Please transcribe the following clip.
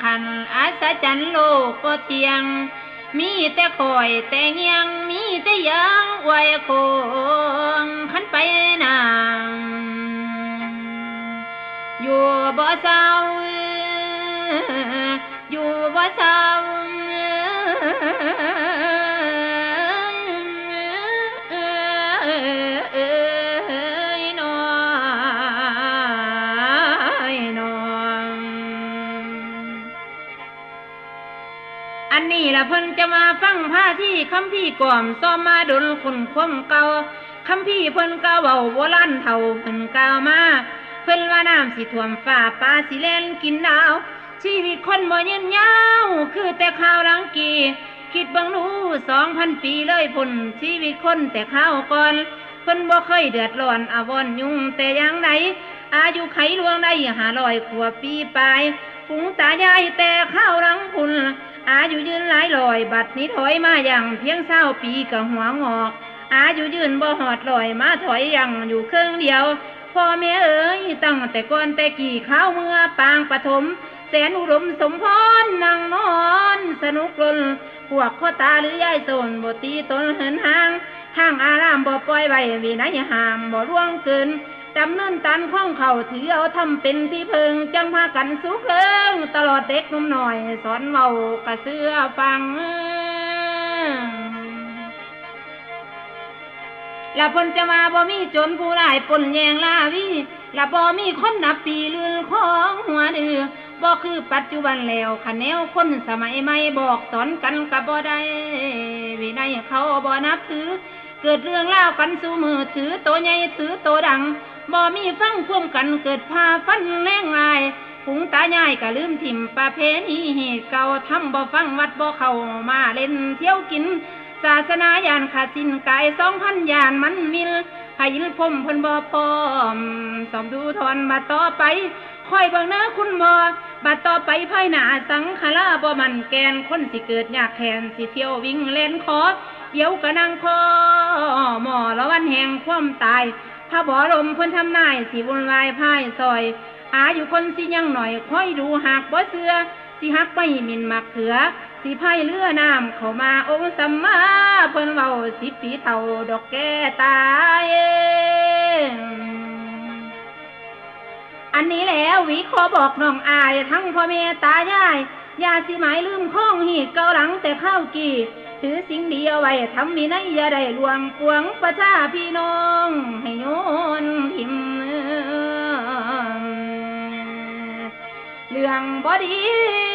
ขันอาศจรรย์โลกก็เทียง มีแต่คอยแต่เงียง มีแต่ยังไว้คงขันไปนางอยู่บ่เศร้า ละเพิ่นจะมาฟังผ้าที่คำพี่ก่อมซ้อมมาดนคุณคว่ำเก่าคำพี่เพิ่นก็เบาโบราณเท่าเพิ่นกล่าวมา เพิ่นว่าน้ำสิท่วมฟ้าปลาสิแล่นกินดาว ชีวิตคนบ่ยืนยาว คือแต่ข้าวลังกี คิดบังดูสองพันปีเลยพุ่นชีวิตคนแต่ข้าวก่อนเพิ่นบ่เคยเดือดร้อนอาวรณ์ยุ่งแต่อย่างใดอายุไขลวงได้หาลอยขวบปีปลายปุงตายายแต่ข้าวลังพุ่น อายุยืนหลายลอย บัดนี้ถอยมาอย่างเพียงเศร้าปีกับหัวงอกอายุยืนบ่หอดลอยมาถอยอย่างอยู่เครื่องเดียวพ่อแม่เอ๋ยตั้งแต่ก่อนแต่กี่ข้าวเมื่อปางปฐมแสนอุดมสมพรนั่งนอน สนุกลนพวกพ่อตาหรือยายโซนบ่ตีตนเหินห่างทางอารามบ่ปล่อยไว้วินัยห้ามบ่ล่วงเกิน ดำเนินตันข้องเขาถือเอาทำเป็นที่เพิงจังพากันสุขเลิงตลอดเด็กนุ่มหน่อย สอนเมากระเสือฟังละพนจะมาบ่มีจนผู้ร้ายปนแยงลาวีละบ่มีคนนับปีลือของหัวเดือบ่คือปัจจุบันแล้วคะแนวคนสมัยใหม่บอกสอนกันกับบ่ได้วินัยเขาบ่นับถือ เกิดเรื่องเล่ากันสู่มือถือโตใหญ่ถือโตดัง บ่มีฟังควมกันเกิดพาฟันแรงลายผงตาใหญ่ก็ลืมถิ่มประเพณีเหตุเก่าทำบ่ฟังวัดบ่เข้ามาเล่นเที่ยวกิน ศาสนายานขาดสินกายสองพันยานมันมิลพายิลพมพนบ่พร้อมสอมดูทอนมาต่อไปคอยบิ่งเน้อคุณหมอบัดต่อไปภายหน้าสังขลาบ่มันแกนคนสิเกิดยากแขนสิเที่ยววิ่งเล่นขอเดี๋ยวกะนั่งคอหมอละวันแห่งความตาย พระบรมเพิ่นทำนายสิวุ่นวายพายซอย อาอยู่คนสิยังหน่อยค่อยดูหากบ่เสือสิฮักไม่มินมักเขือ สิพายเรือน้ำเข้ามาองค์สัมมาเพิ่นเว้าสิปีเท่าดอกแก้ตายอันนี้แล้ววีขอบอกน้องอายทั้งพ่อแม่ตายายอ ย่าสิหมายลืมข้องหีดเกาหลังแต่ข้าวกี่ถือสิ่งดีเอาไว้ทำวินัยอย่าได้ลวงปวงประชาพี่น้อง ให้โยนทิมเรื่องบอดี